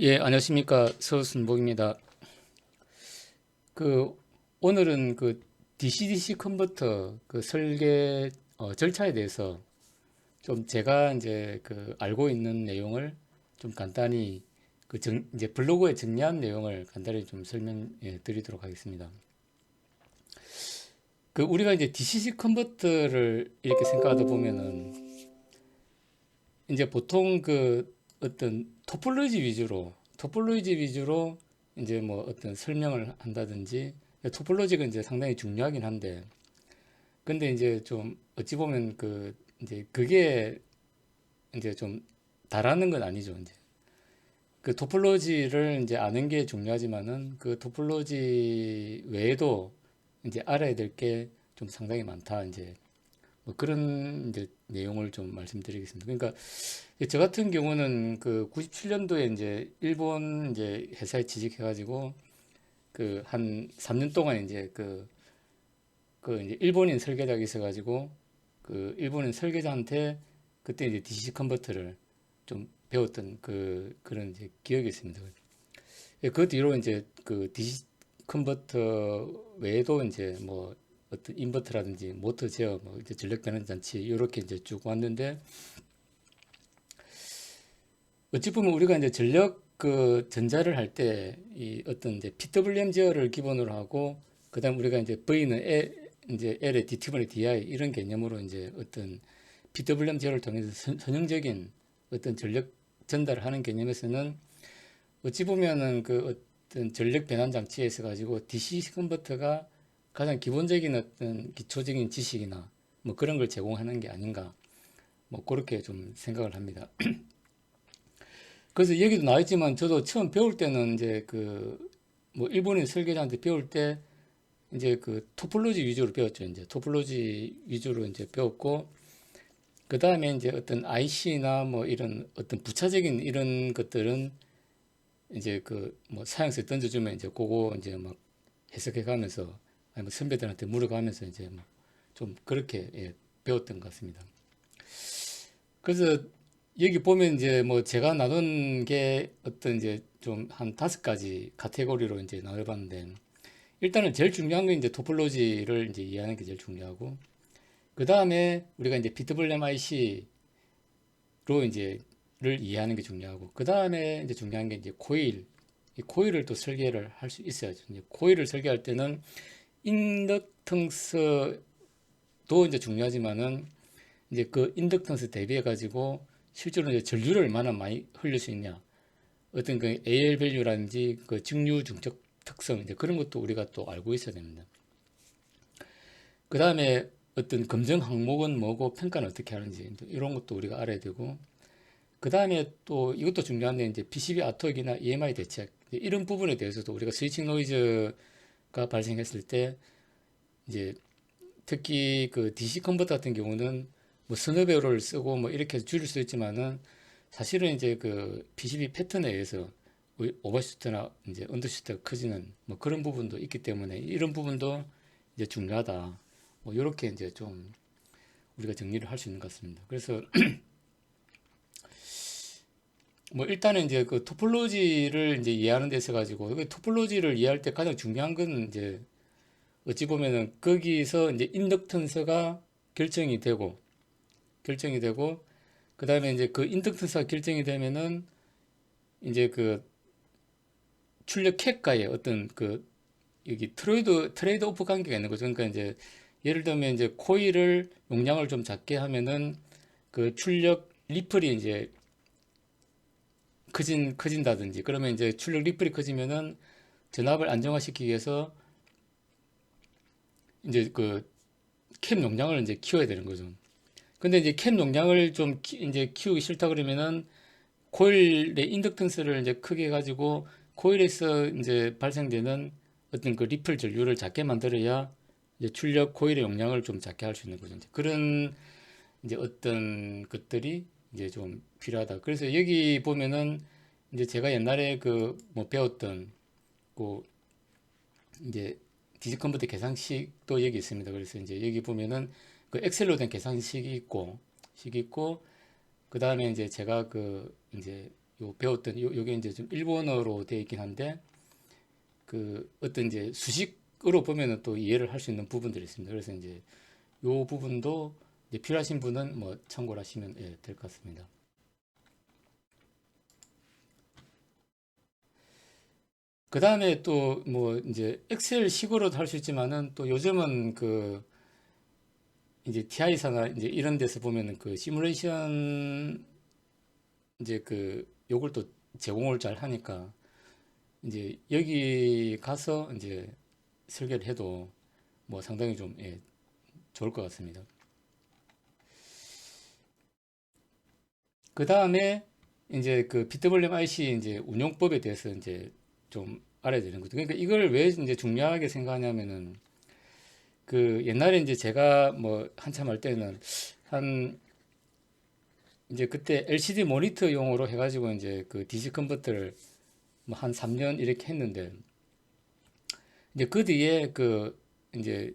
예, 안녕하십니까. 서순복입니다. 그, 오늘은 그 DC-DC 컨버터 그 설계 어, 절차에 대해서 좀 제가 이제 그 알고 있는 내용을 좀 간단히 그 정, 이제 블로그에 정리한 내용을 간단히 좀 설명해 드리도록 하겠습니다. 그 우리가 이제 DC-DC 컨버터를 이렇게 생각하다 보면은 이제 보통 그 어떤 토폴로지 위주로 토폴로지 위주로 이제 뭐 어떤 설명을 한다든지 토폴로지가 이제 상당히 중요하긴 한데 근데 이제 좀 어찌 보면 그 이제 그게 이제 좀 다라는 건 아니죠 이제. 그 토폴로지를 이제 아는 게 중요하지만은 그 토폴로지 외에도 이제 알아야 될 게 좀 상당히 많다 이제 뭐 그런 이제 내용을 좀 말씀드리겠습니다. 그러니까 저 같은 경우는 그 97년도에 이제 일본 이제 회사에 취직해가지고 그 한 3년 동안 이제 그, 그 이제 일본인 설계자가 있어가지고 그 일본인 설계자한테 그때 이제 DC 컨버터를 좀 배웠던 그 그런 이제 기억이 있습니다. 예, 그 뒤로 이제 그 DC 컨버터 외에도 이제 뭐 어떤 인버터라든지 모터 제어, 뭐 이제 전력 변환 장치 이렇게 이제 쭉 왔는데 어찌 보면 우리가 이제 전력 그 전자를 할 때 이 어떤 이제 PWM 제어를 기본으로 하고 그다음 우리가 이제 V는 L, 이제 L의 DT분의 DI 이런 개념으로 이제 어떤 PWM 제어를 통해서 선, 선형적인 어떤 전력 전달을 하는 개념에서는 어찌 보면은 그 어떤 전력 변환 장치에 있어 가지고 DC 컨버터가 가장 기본적인 어떤 기초적인 지식이나 뭐 그런 걸 제공하는 게 아닌가 뭐 그렇게 좀 생각을 합니다. 그래서 여기도 나와 있지만 저도 처음 배울 때는 이제 그 뭐 일본인 설계자한테 배울 때 이제 그 토폴로지 위주로 배웠죠. 이제 토폴로지 위주로 이제 배웠고 그 다음에 이제 어떤 IC나 뭐 이런 어떤 부차적인 이런 것들은 이제 그 뭐 사양서에 던져주면 이제 그거 이제 막 해석해 가면서 뭐 선배들한테 물어가면서 이제 뭐 좀 그렇게 예, 배웠던 것 같습니다. 그래서 여기 보면 이제 뭐 제가 나눈 게 어떤 이제 좀 한 다섯 가지 카테고리로 이제 나눠봤는데 일단은 제일 중요한 건 이제 토폴로지를 이제 이해하는 게 제일 중요하고 그 다음에 우리가 이제 PWM IC로 이제 를 이해하는 게 중요하고 그 다음에 이제 중요한 게 이제 코일 이 코일을 또 설계를 할 수 있어야죠. 이제 코일을 설계할 때는 인덕턴스도 이제 중요하지만은 이제 그 인덕턴스 대비해 가지고 실제로 이제 전류를 얼마나 많이 흘릴 수 있냐 어떤 그 AL 밸류라든지 그 증류 중적 특성 이제 그런 것도 우리가 또 알고 있어야 됩니다. 그 다음에 어떤 검증 항목은 뭐고 평가는 어떻게 하는지 이런 것도 우리가 알아야 되고 그 다음에 또 이것도 중요한데 이제 PCB 아토이나 EMI 대책 이런 부분에 대해서도 우리가 스위칭 노이즈 가 발생했을 때 이제 특히 그 DC 컨버터 같은 경우는 뭐 배로를 쓰고 뭐 이렇게 줄일 수 있지만은 사실은 이제 그 PCB 패턴에 의해서 오버슈트나 이제 언더슈트가 커지는 뭐 그런 부분도 있기 때문에 이런 부분도 이제 중요하다. 뭐 이렇게 이제 좀 우리가 정리를 할 수 있는 것 같습니다. 그래서 뭐 일단은 이제 그 토폴로지를 이제 이해하는 데 있어 가지고 그 토폴로지를 이해할 때 가장 중요한 건 이제 어찌 보면은 거기서 이제 인덕턴서가 결정이 되고 결정이 되고 그 다음에 이제 그 인덕턴스가 결정이 되면은 이제 그 출력 캡과의 어떤 그 여기 트레이드 트레이드 오프 관계가 있는 거죠. 그러니까 이제 예를 들면 이제 코일을 용량을 좀 작게 하면은 그 출력 리플이 이제 커진 커진다든지 그러면 이제 출력 리플이 커지면은 전압을 안정화시키기 위해서 이제 그 캡 용량을 이제 키워야 되는 거죠. 근데 이제 캡 용량을 좀 키, 이제 키우기 싫다 그러면은 코일의 인덕턴스를 이제 크게 해가지고 코일에서 이제 발생되는 어떤 그 리플 전류를 작게 만들어야 이제 출력 코일의 용량을 좀 작게 할 수 있는 거죠. 이제 그런 이제 어떤 것들이 이제 좀 필요하다. 그래서 여기 보면은 이제 제가 옛날에 그 뭐 배웠던 그 이제 디지컨버터 계산식도 여기 있습니다. 그래서 이제 여기 보면은 그 엑셀로 된 계산식이 있고 식이 있고 그 다음에 이제 제가 그 이제 요 배웠던 요 요게 이제 좀 일본어로 되어 있긴 한데 그 어떤 이제 수식으로 보면은 또 이해를 할 수 있는 부분들이 있습니다. 그래서 이제 요 부분도 이제 필요하신 분은 뭐 참고를 하시면 예, 될 것 같습니다. 그 다음에 또 뭐 이제 엑셀 식으로도 할 수 있지만은 또 요즘은 그 이제 TI사나 이제 이런 데서 보면은 그 시뮬레이션 이제 그 요걸 또 제공을 잘 하니까 이제 여기 가서 이제 설계를 해도 뭐 상당히 좀 예, 좋을 것 같습니다. 그 다음에 이제 그 PWMIC 이제 운용법에 대해서 이제 좀 알아야 되는 거죠. 그러니까 이걸 왜 이제 중요하게 생각하냐면은 그 옛날에 이제 제가 뭐 한참 할 때는 한 이제 그때 LCD 모니터용으로 해가지고 이제 그 DC 컨버터를 뭐 한 3년 이렇게 했는데 이제 그 뒤에 그 이제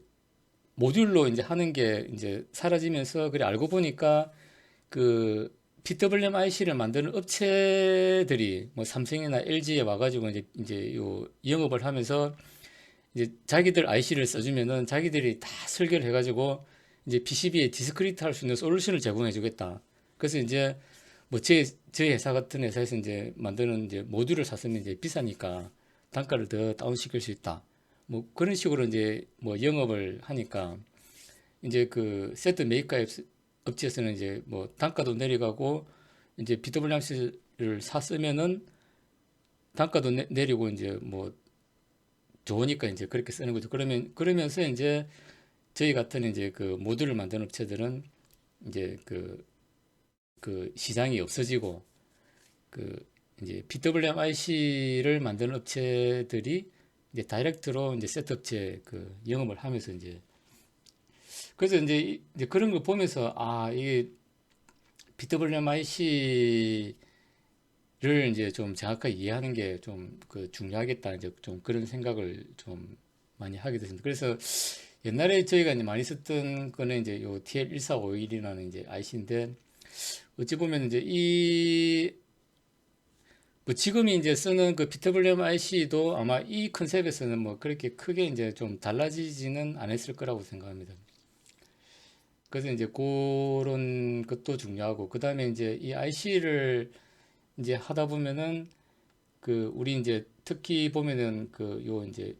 모듈로 이제 하는 게 이제 사라지면서 그래 알고 보니까 그 PWM IC를 만드는 업체들이 뭐 삼성이나 LG에 와가지고 이제 이제 요 영업을 하면서 이제 자기들 IC를 써주면은 자기들이 다 설계를 해가지고 이제 PCB에 디스크리트 할 수 있는 솔루션을 제공해 주겠다. 그래서 이제 뭐 제, 회사 같은 회사에서 이제 만드는 이제 모듈을 샀으면 이제 비싸니까 단가를 더 다운 시킬 수 있다. 뭐 그런 식으로 이제 뭐 영업을 하니까 이제 그 세트 메이커 업- 업체에서는 이제 뭐 단가도 내려가고 이제 BWMC를 샀으면은 단가도 내, 내리고 이제 뭐 좋으니까 이제 그렇게 쓰는 거죠. 그러면 그러면서 이제 저희 같은 이제 그 모듈을 만드는 업체들은 이제 그그 시장이 없어지고 그 이제 PWMIC를 만드는 업체들이 이제 다이렉트로 이제 세트 업체 그 영업을 하면서 이제 그래서 이제, 이- 이제 그런 거 보면서 아 이게 PWMIC를 이제 좀 정확하게 이해하는 게 좀 그 중요하겠다 이제 좀 그런 생각을 좀 많이 하게 됐습니다. 그래서 옛날에 저희가 이제 많이 썼던 거는 이제 요 TL1451이라는 이제 IC인데 어찌 보면 이제 이 뭐 지금이 이제 쓰는 그 PWM IC도 아마 이 컨셉에서는 뭐 그렇게 크게 이제 좀 달라지지는 않았을 거라고 생각합니다. 그래서 이제 그런 것도 중요하고 그 다음에 이제 이 IC를 이제 하다 보면은 그 우리 이제 특히 보면은 그 요 이제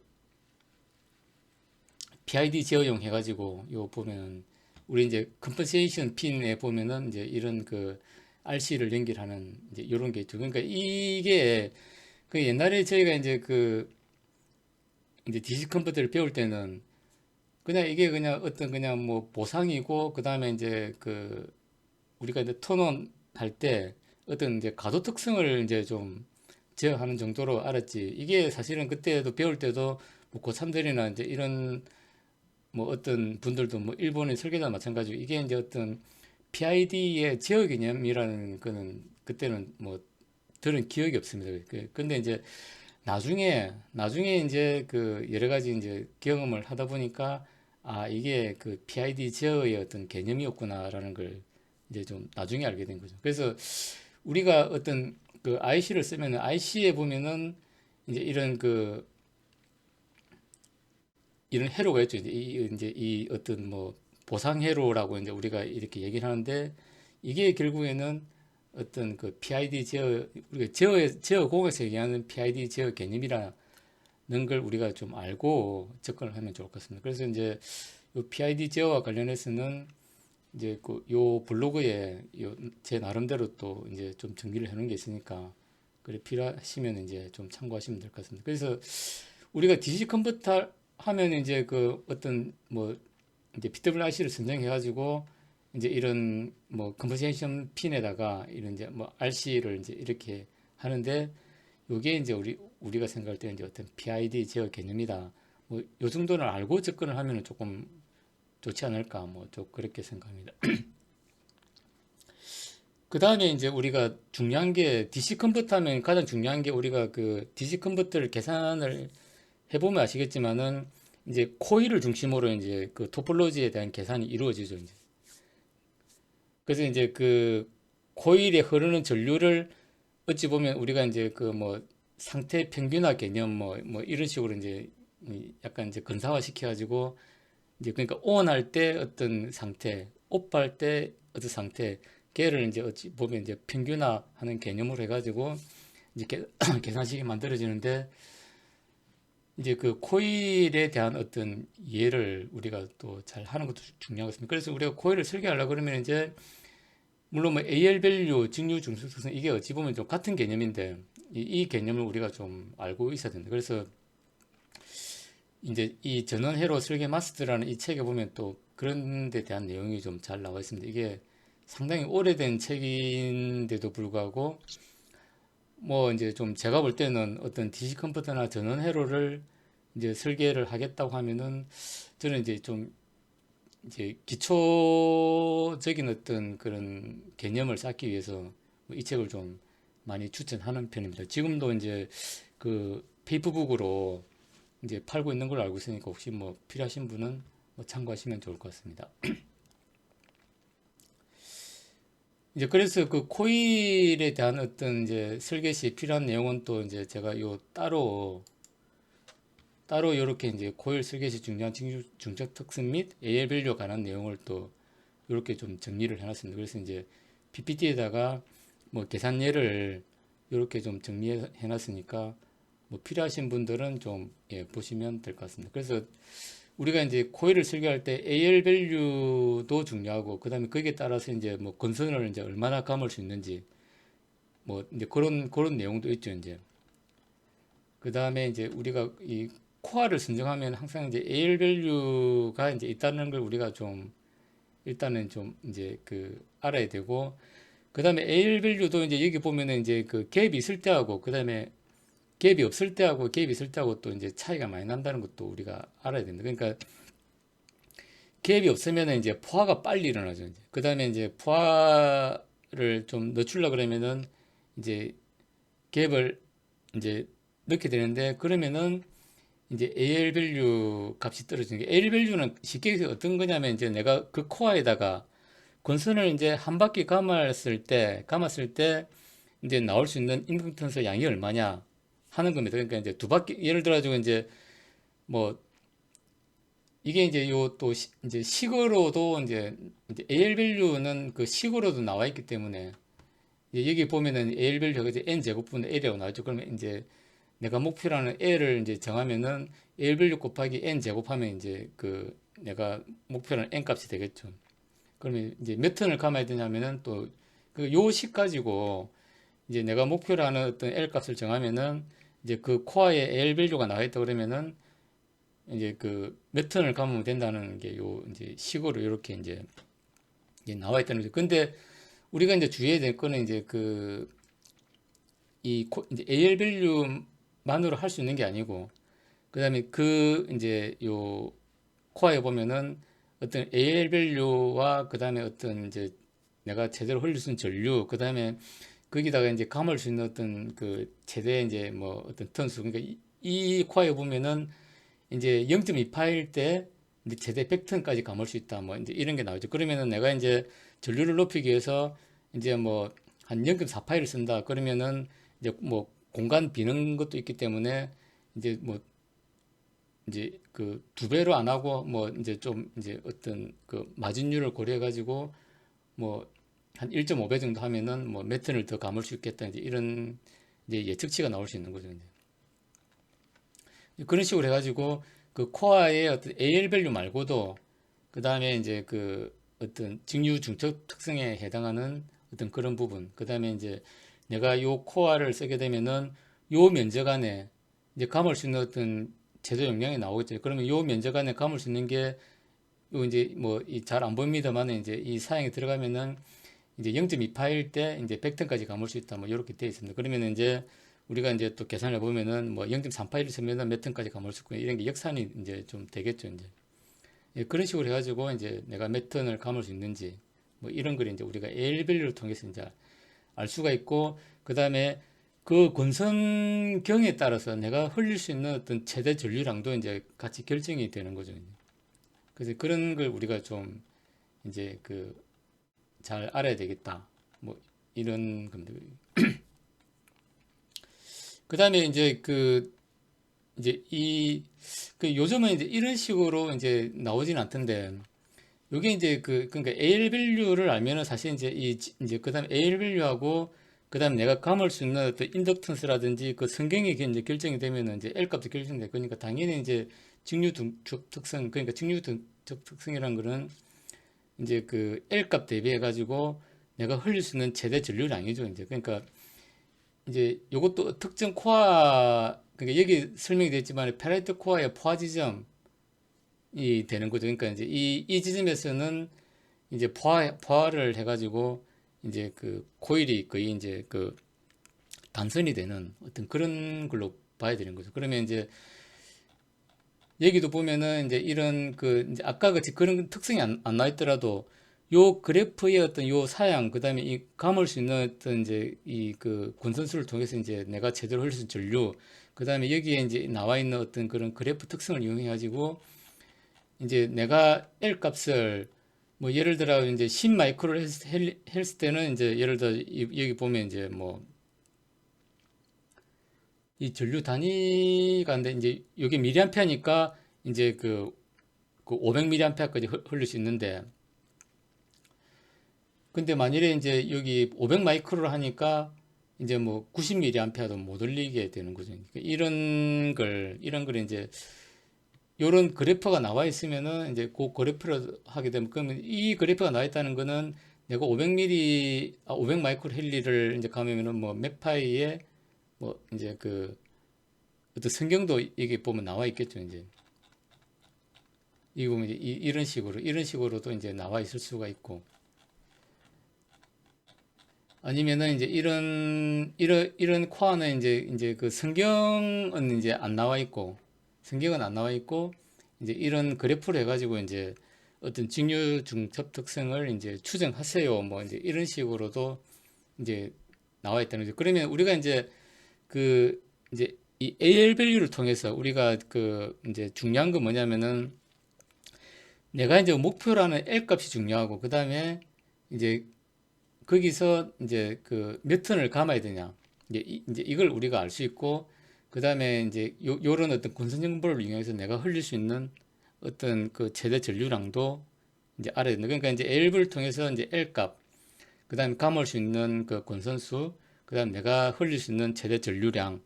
PID 제어용 해가지고 요 보면은 우리 이제 컴pen세이션 핀에 보면은 이제 이런 그 RC를 연결하는 이제 이런 게 있죠. 그러니까 이게 그 옛날에 저희가 이제 그 이제 DC 컨버터를 배울 때는 그냥 이게 그냥 어떤 그냥 뭐 보상이고 그 다음에 이제 그 우리가 이제 턴온 할때 어떤 이제 가도 특성을 이제 좀 제어하는 정도로 알았지. 이게 사실은 그때도 배울 때도 뭐 고3들이나 이제 이런 뭐 어떤 분들도 뭐 일본의 설계자 마찬가지고 이게 이제 어떤 PID의 제어 개념이라는 거는 그때는 뭐 들은 기억이 없습니다. 그- 근데 이제 나중에 나중에 이제 그 여러 가지 이제 경험을 하다 보니까 아 이게 그 PID 제어의 어떤 개념이었구나라는 걸 이제 좀 나중에 알게 된 거죠. 그래서 우리가 어떤 그 IC를 쓰면은 IC에 보면은 이제 이런 그 이런 회로가 있죠. 이제 이 이제 이 어떤 뭐 보상 회로라고 이제 우리가 이렇게 얘기를 하는데 이게 결국에는 어떤 그 PID 제어 우리가 제어 제어 공학에서 얘기하는 PID 제어 개념이라 는 걸 우리가 좀 알고 접근을 하면 좋을 것 같습니다. 그래서 이제 요 PID 제어와 관련해서는 이제 그 요 블로그에 요 제 나름대로 또 이제 좀 정리를 해놓은 게 있으니까 그래 필요하시면 이제 좀 참고하시면 될 것 같습니다. 그래서 우리가 DC 컨버터 하면 이제 그 어떤 뭐 이제 PWRC를 선정해가지고 이제 이런 뭐 컨버세이션 핀에다가 이런 이제 뭐 RC를 이제 이렇게 하는데 요게 이제 우리 우리가 생각할 때 이제 어떤 PID 제어 개념이다. 뭐 요 정도는 알고 접근을 하면은 조금 좋지 않을까 뭐 좀 그렇게 생각합니다. 그 다음에 이제 우리가 중요한 게 DC 컨버터 하면 가장 중요한 게 우리가 그 DC 컨버터를 계산을 해보면 아시겠지만은 이제 코일을 중심으로 이제 그 토폴로지에 대한 계산이 이루어지죠. 이제. 그래서 이제 그 코일에 흐르는 전류를 어찌 보면 우리가 이제 그 뭐 상태 평균화 개념 뭐 뭐 이런 식으로 이제 이 약간 이제 근사화 시켜가지고 이제 그러니까 on 할때 어떤 상태, off 할때 어떤 상태, 걔를 이제 어찌 보면 이제 평균화하는 개념으로 해가지고 이제 계- 계산식이 만들어지는데 이제 그 코일에 대한 어떤 이해를 우리가 또 잘 하는 것도 중요하겠습니다. 그래서 우리가 코일을 설계하려고 그러면 이제 물론 뭐 AL 밸류, 직류 중수 특성 이게 어찌 보면 좀 같은 개념인데 이, 이 개념을 우리가 좀 알고 있어야 된다. 그래서 이제 이 전원 회로 설계 마스터라는 이 책에 보면 또 그런 데 대한 내용이 좀 잘 나와 있습니다. 이게 상당히 오래된 책인데도 불구하고 뭐 이제 좀 제가 볼 때는 어떤 DC 컴퓨터나 전원 회로를 이제 설계를 하겠다고 하면은 저는 이제 좀 이제 기초적인 어떤 그런 개념을 쌓기 위해서 뭐이 책을 좀 많이 추천하는 편입니다. 지금도 이제 그 페이퍼북으로 이제 팔고 있는 걸로 알고 있으니까 혹시 뭐 필요하신 분은 뭐 참고하시면 좋을 것 같습니다. 이제 그래서 그 코일에 대한 어떤 이제 설계 시 필요한 내용은 또 이제 제가 요 따로 따로 이렇게 이제 코일 시 중요한 중- 중적 특성 및 AL 밸류에 관한 내용을 또 이렇게 좀 정리를 해놨습니다. 그래서 이제 PPT에다가 뭐 계산 예를 이렇게 좀 정리해 놨으니까 뭐 필요하신 분들은 좀 예, 보시면 될 것 같습니다. 그래서 우리가 이제 코일을 설계할 때 AL 밸류도 중요하고 그다음에 거기에 따라서 이제 뭐 건선을 이제 얼마나 감을 수 있는지 뭐 이제 그런 그런 내용도 있죠 이제 그다음에 이제 우리가 이 코어를 선정하면 항상 이제 AL 밸류가 이제 있다는 걸 우리가 좀 일단은 좀 이제 그 알아야 되고 그다음에 AL 밸류도 이제 여기 보면은 이제 그 갭이 있을 때하고 그다음에 갭이 없을 때하고 갭이 있을 때하고 또 이제 차이가 많이 난다는 것도 우리가 알아야 된다. 그러니까 갭이 없으면 이제 포화가 빨리 일어나죠. 이제. 그다음에 이제 포화를 좀 늦추려 그러면은 이제 갭을 이제 넣게 되는데 그러면은 이제 AL 밸류 값이 떨어지는 게 AL 밸류는 쉽게 얘기해서 어떤 거냐면 이제 내가 그 코어에다가 권선을 이제 한 바퀴 감았을 때 감았을 때 이제 나올 수 있는 인덕턴스 양이 얼마냐 하는 겁니다. 그러니까 이제 두 바퀴 예를 들어 가지고 이제 뭐 이게 이제 요 또 이제 식으로도 이제 이제 AL 밸류는 그 식으로도 나와 있기 때문에 여기 보면은 AL 밸류가 이제 n 제곱분의 L이라고 나오죠. 그러면 이제 내가 목표라는 L을 이제 정하면은 L 밸류 곱하기 n 제곱하면 이제 그 내가 목표라는 n 값이 되겠죠. 그러면 이제 몇 턴을 감아야 되냐면은 또 그 요식 가지고 이제 내가 목표라는 어떤 L 값을 정하면은 이제 그 코어에 L 밸류가 나와 있다 그러면은 이제 그 몇 턴을 감으면 된다는 게 요 이제 식으로 이렇게 이제 나와 있다는 거죠. 근데 우리가 이제 주의해야 될 거는 이제 그 이 AL 밸류 만으로 할 수 있는 게 아니고 그다음에 그 이제 요 코어에 보면은 어떤 AL 밸류와 그다음에 어떤 이제 내가 제대로 흘릴 수 있는 전류 그다음에 거기다가 이제 감을 수 있는 어떤 그 최대 이제 뭐 어떤 턴수 그러니까 이, 이 코어에 보면은 이제 0.28일 때 이제 최대 100턴까지 감을 수 있다 뭐 이제 이런 게 나오죠. 그러면은 내가 이제 전류를 높이기 위해서 이제 뭐 한 0.48을 쓴다. 그러면은 이제 뭐 공간 비는 것도 있기 때문에 이제 뭐 이제 그 두 배로 안 하고 뭐 이제 좀 이제 어떤 그 마진율을 고려해 가지고 뭐 한 1.5배 정도 하면은 뭐 몇 턴을 더 감을 수 있겠다 이제 이런 이제 예측치가 나올 수 있는 거죠 이제. 그런 식으로 해가지고 그 코어의 어떤 AL 밸류 말고도 그 다음에 이제 그 어떤 직류 중첩 특성에 해당하는 어떤 그런 부분 그 다음에 이제 내가 요 코어를 쓰게 되면은 요 면적 안에 이제 감을 수 있는 어떤 제도 용량이 나오겠죠. 그러면 요 면적 안에 감을 수 있는 게 요 이제 뭐 잘 안 보입니다만 이제 이 사양에 들어가면은 이제 0.28일 때 이제 100톤까지 감을 수 있다 뭐 이렇게 되어 있습니다. 그러면 이제 우리가 이제 또 계산을 보면은 뭐 0.38일 쓰면은 몇 톤까지 감을 수 있고 이런 게 역산이 이제 좀 되겠죠 이제 예, 그런 식으로 해가지고 이제 내가 몇 톤을 감을 수 있는지 뭐 이런 걸 이제 우리가 AL 밸류를 통해서 이제 알 수가 있고 그 다음에 그 권선경에 따라서 내가 흘릴 수 있는 어떤 최대 전류량도 이제 같이 결정이 되는 거죠. 그래서 그런 걸 우리가 좀 이제 그 잘 알아야 되겠다. 뭐 이런 겁니다. 그 다음에 이제 그 이제 이 그 요즘은 이제 이런 식으로 이제 나오진 않던데 요게 이제 그 그러니까 AL 밸류를 알면은 사실 이제 이 지- 이제 그다음 AL 밸류하고 그다음 내가 감을 수 있는 어떤 인덕턴스라든지 그 성경이 이제 결정이 되면은 이제 L 값도 결정돼. 그러니까 당연히 이제 직류 등- 적- 특성 그러니까 직류 등- 적- 특성이란 거는 이제 그 L 값 대비해 가지고 내가 흘릴 수 있는 최대 전류량이죠. 이제 그러니까 이제 요것도 특정 코어 그러니까 여기 설명이 됐지만 페라이트 코어의 포화 지점 이 되는 거죠. 그러니까 이제 이, 이 지점에서는 이제 포화 포화를 해가지고 이제 그 코일이 거의 이제 그 단선이 되는 어떤 그런 걸로 봐야 되는 거죠. 그러면 이제 여기도 보면은 이제 이런 그 이제 아까 같이 그런 특성이 안, 안 나와 있더라도 요 그래프의 어떤 요 사양 그다음에 이 감을 수 있는 어떤 이제 이그 권선수를 통해서 이제 내가 제대로 흘릴 수 있는 전류 그다음에 여기에 이제 나와 있는 어떤 그런 그래프 특성을 이용해 가지고 이제 내가 L 값을 뭐 예를 들어 이제 10 마이크로를 했- 했- 했을 때는 이제 예를 들어 이- 여기 보면 이제 뭐 이 전류 단위가 인데 이제 여기 미리암페어니까 이제 그, 그 500mAh까지 흘릴 수 있는데 근데 만일에 이제 여기 500 마이크로를 하니까 이제 뭐 90mAh도 못 올리게 되는 거죠. 그러니까 이런 걸 이런 걸 이제 요런 그래프가 나와 있으면은 이제 그 그래프를 하게 되면 그러면 이 그래프가 나와 있다는 거는 내가 500ml 아, 500 마이크로 헬리를 이제 가면은 뭐몇 파이에 뭐 이제 그 어떤 성경도 이게 보면 나와 있겠죠 이제. 이 보면 이제 이, 이런 식으로 이런 식으로도 이제 나와 있을 수가 있고. 아니면은 이제 이런 이런 이런 코어는 이제 이제 그 성경은 이제 안 나와 있고 성경은 안 나와 있고 이제 이런 그래프를 해가지고 이제 어떤 직류 중첩 특성을 이제 추정하세요 뭐 이제 이런 식으로도 이제 나와 있다는 거죠. 그러면 우리가 이제 그 이제 이 AL 밸류를 통해서 우리가 그 이제 중요한 건 뭐냐면은 내가 이제 목표라는 L 값이 중요하고 그 다음에 이제 거기서 이제 그 몇 턴을 감아야 되냐 이제, 이, 이제 이걸 우리가 알 수 있고 그 다음에 이제 요, 요런 어떤 권선 정보를 이용해서 내가 흘릴 수 있는 어떤 그 최대 전류량도 이제 알아야 된다. 그러니까 이제 L을 통해서 이제 L 값, 그 다음에 감을 수 있는 그 권선수, 그 다음 내가 흘릴 수 있는 최대 전류량,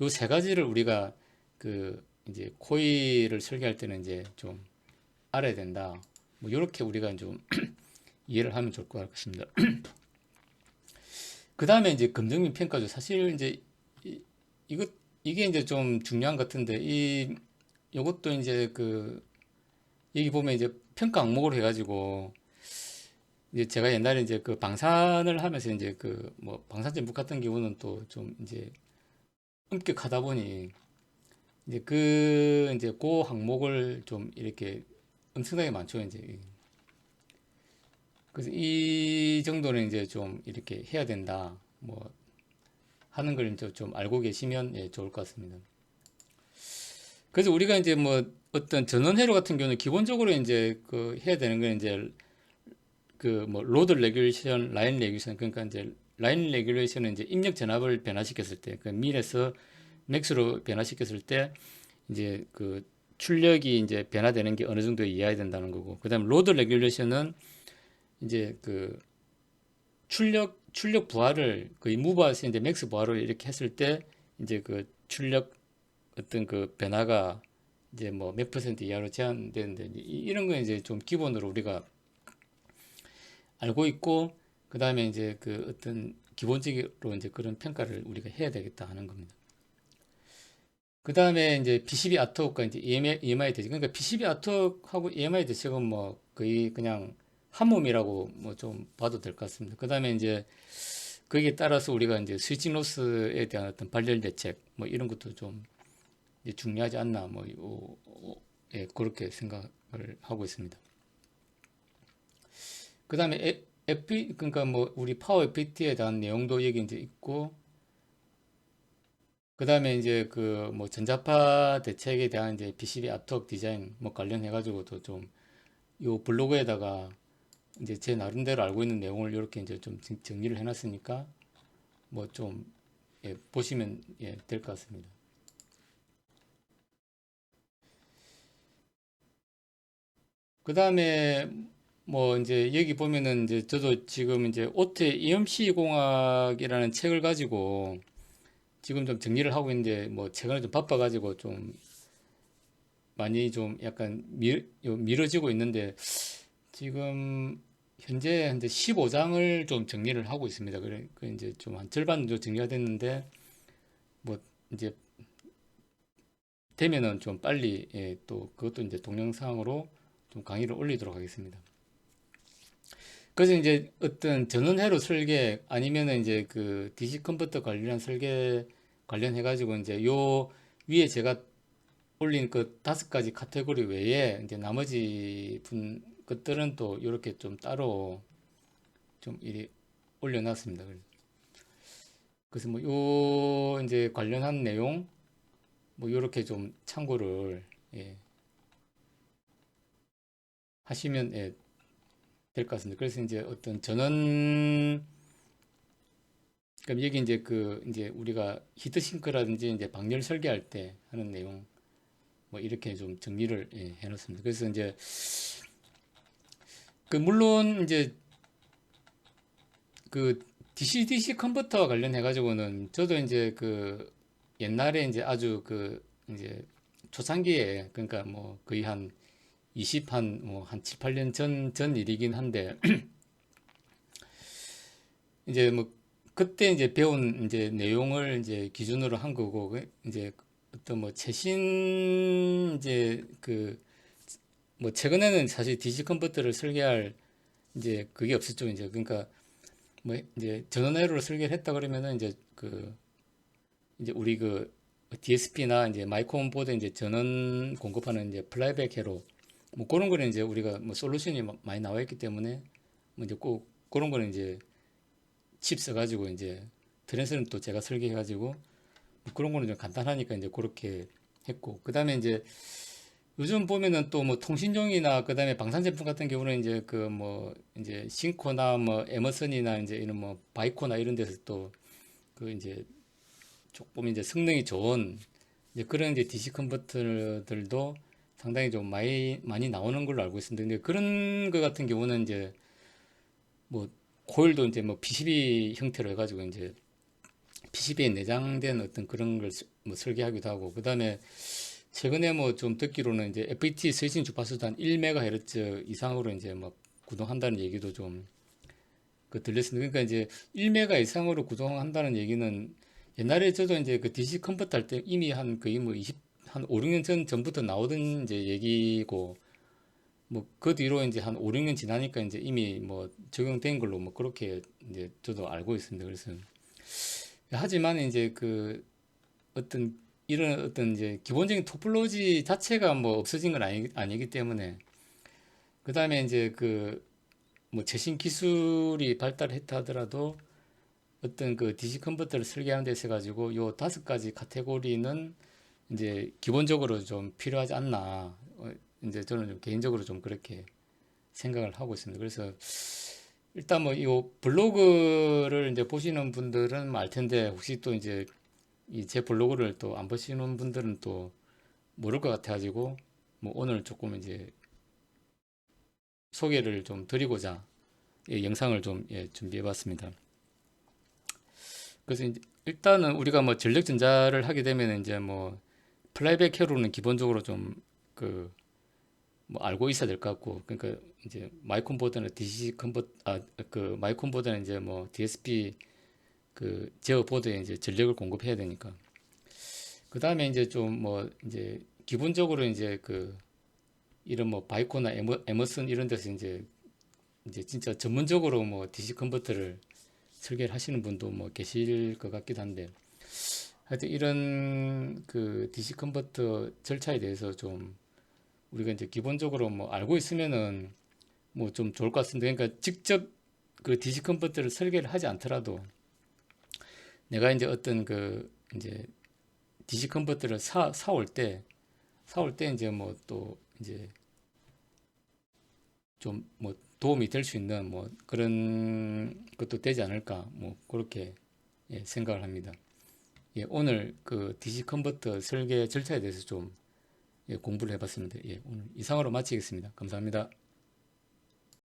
요 세 가지를 우리가 그 이제 코일을 설계할 때는 이제 좀 알아야 된다. 뭐 이렇게 우리가 좀 이해를 하면 좋을 것 같습니다. 그 다음에 이제 검증및 평가죠. 사실 이제 이, 이것 이게 이제 좀 중요한 것 같은데 이 요것도 이제 그 여기 보면 이제 평가 항목으로 해가지고 이제 제가 옛날에 이제 그 방산을 하면서 이제 그 뭐 방산 전북 같은 경우는 또 좀 이제 엄격하다 보니 이제 그 이제 그 항목을 좀 이렇게 엄청나게 많죠 이제. 그래서 이 정도는 이제 좀 이렇게 해야 된다. 뭐 하는 걸 이제 좀 알고 계시면 예, 좋을 것 같습니다. 그래서 우리가 이제 뭐 어떤 전원 회로 같은 경우는 기본적으로 이제 그 해야 되는 건 이제 그 뭐 로드 레귤레이션, 라인 레귤레이션 그러니까 이제 라인 레귤레이션은 이제 입력 전압을 변화시켰을 때, 그 밀에서 맥스로 변화시켰을 때 이제 그 출력이 이제 변화되는 게 어느 정도 이해해야 된다는 거고, 그다음 로드 레귤레이션은 이제 그 출력 출력 부하를 거의 무부하에서 이제 맥스 부하로 이렇게 했을 때 이제 그 출력 어떤 그 변화가 이제 뭐 몇 퍼센트 이하로 제한되는데 이- 이런 거 이제 좀 기본으로 우리가 알고 있고 그 다음에 이제 그 어떤 기본적으로 이제 그런 평가를 우리가 해야 되겠다 하는 겁니다. 그 다음에 이제 PCB 아트웍과 이제 EMI, EMI 대책 그러니까 PCB 아트웍하고 EMI 대책은 뭐 거의 그냥 한 몸이라고 뭐 좀 봐도 될 것 같습니다. 그 다음에 이제 거기에 따라서 우리가 이제 스위칭 로스에 대한 어떤 발열 대책 뭐 이런 것도 좀 중요하지 않나 뭐 요, 어, 예, 그렇게 생각을 하고 있습니다. 그 다음에 FP 그러니까 뭐 우리 파워 FPT에 대한 내용도 여기 이제 있고 그 다음에 이제 그 뭐 전자파 대책에 대한 이제 PCB 아트웍 디자인 뭐 관련해 가지고도 좀 요 블로그에다가 이제 제 나름대로 알고 있는 내용을 이렇게 이제 좀 정- 정리를 해놨으니까 뭐좀 예, 보시면 예, 될 것 같습니다. 그 다음에 뭐 이제 여기 보면은 이제 저도 지금 이제 오트 EMC 공학이라는 책을 가지고 지금 좀 정리를 하고 있는데 뭐 최근에 좀 바빠가지고 좀 많이 좀 약간 미, 요- 미뤄지고 있는데 지금 현재 현재 15장을 좀 정리를 하고 있습니다. 그래 그 이제 좀 한 절반 정도 정리가 됐는데 뭐 이제 되면은 좀 빨리 예, 또 그것도 이제 동영상으로 좀 강의를 올리도록 하겠습니다. 그래서 이제 어떤 전원회로 설계 아니면은 이제 그 DC 컨버터 관련 설계 관련해 가지고 이제 요 위에 제가 올린 그 다섯 가지 카테고리 외에 이제 나머지 분 것들은 또 이렇게 좀 따로 좀 이리 올려놨습니다. 그래서 뭐 요 이제 관련한 내용 뭐 요렇게 좀 참고를 예, 하시면 예, 될 것 같습니다. 그래서 이제 어떤 전원 그럼 여기 이제 그 이제 우리가 히트싱크라든지 이제 방열 설계할 때 하는 내용 뭐 이렇게 좀 정리를 예, 해놓습니다. 그래서 이제 그 물론 이제 그 DC-DC 컨버터와 관련해 가지고는 저도 이제 그 옛날에 이제 아주 그 이제 초창기에 그러니까 뭐 거의 한 20, 한, 뭐, 한 7, 8년 전, 전 일이긴 한데, 이제 뭐, 그때 이제 배운 이제 내용을 이제 기준으로 한 거고, 그 이제 어떤 뭐, 최신, 이제 그, 뭐, 최근에는 사실 DC 컨버터를 설계할 이제 그게 없었죠. 이제 그러니까 뭐, 이제 전원회로를 설계를 했다 그러면은 이제 그, 이제 우리 그 DSP나 이제 마이크론 보드 이제 전원 공급하는 이제 플라이백 회로 뭐 그런 거는 이제 우리가 뭐 솔루션이 마- 많이 나와 있기 때문에 뭐 이제 꼭 그런 거는 이제 칩 써가지고 이제 트랜스는 또 제가 설계해가지고 뭐 그런 거는 좀 간단하니까 이제 그렇게 했고 그 다음에 이제 요즘 보면은 또 뭐 통신용이나 그 다음에 방산 제품 같은 경우는 이제 그 뭐 이제 싱코나 뭐 에머슨이나 이제 이런 뭐 바이코나 이런 데서 또 그 이제 조금 이제 성능이 좋은 이제 그런 이제 DC 컨버터들도 상당히 좀 많이 많이 나오는 걸로 알고 있습니다. 근데 그런 거 같은 경우는 이제 뭐 코일도 이제 뭐 PCB 형태로 해가지고 이제 PCB에 내장된 어떤 그런 걸 뭐 설계하기도 하고 그 다음에 최근에 뭐 좀 듣기로는 이제 FET 수신 주파수도 한 1MHz 이상으로 이제 뭐 구동한다는 얘기도 좀 그 들렸습니다. 그러니까 이제 1메가 이상으로 구동한다는 얘기는 옛날에 저도 이제 그 DC 컨버터 할 때 이미 한 거의 뭐 20, 한 5, 6년 전 전부터 나오던 이제 얘기고 뭐 그 뒤로 이제 한 5, 6년 지나니까 이제 이미 뭐 적용된 걸로 뭐 그렇게 이제 저도 알고 있습니다. 그래서 하지만 이제 그 어떤 이런 어떤 이제 기본적인 토폴로지 자체가 뭐 없어진 건 아니, 아니기 때문에 그 다음에 이제 그 뭐 최신 기술이 발달했다 하더라도 어떤 그 DC 컨버터를 설계하는 데 있어 가지고 요 다섯 가지 카테고리는 이제 기본적으로 좀 필요하지 않나 어, 이제 저는 좀 개인적으로 좀 그렇게 생각을 하고 있습니다. 그래서 일단 뭐 이 블로그를 이제 보시는 분들은 뭐알 텐데 혹시 또 이제 이 제 블로그를 또 안 보시는 분들은 또 모를 것 같아가지고 뭐 오늘 조금 이제 소개를 좀 드리고자 이 영상을 좀 예, 준비해봤습니다. 그래서 일단은 우리가 뭐 전력 전자를 하게 되면 이제 뭐 플라이백 회로는 기본적으로 좀그 뭐 알고 있어야 될 것 같고 그러니까 이제 마이콘 보드는 DC 컨버 아그 마이콘 보드는 이제 뭐 DSP 그 제어 보드에 이제 전력을 공급해야 되니까 그 다음에 이제 좀 뭐 이제 기본적으로 이제 그 이런 뭐 바이코나 에머, 에머슨 이런 데서 이제 이제 진짜 전문적으로 뭐 DC 컨버터를 설계를 하시는 분도 뭐 계실 것 같기도 한데 하여튼 이런 그 DC 컨버터 절차에 대해서 좀 우리가 이제 기본적으로 뭐 알고 있으면은 뭐 좀 좋을 것 같습니다. 그러니까 직접 그 DC 컨버터를 설계를 하지 않더라도 내가 이제 어떤 그 이제 DC 컨버터를 사 사올 때 사올 때 이제 뭐 또 이제 좀 뭐 도움이 될 수 있는 뭐 그런 것도 되지 않을까 뭐 그렇게 예, 생각을 합니다. 예, 오늘 그 DC 컨버터 설계 절차에 대해서 좀 예, 공부를 해봤습니다. 예, 오늘 이상으로 마치겠습니다. 감사합니다.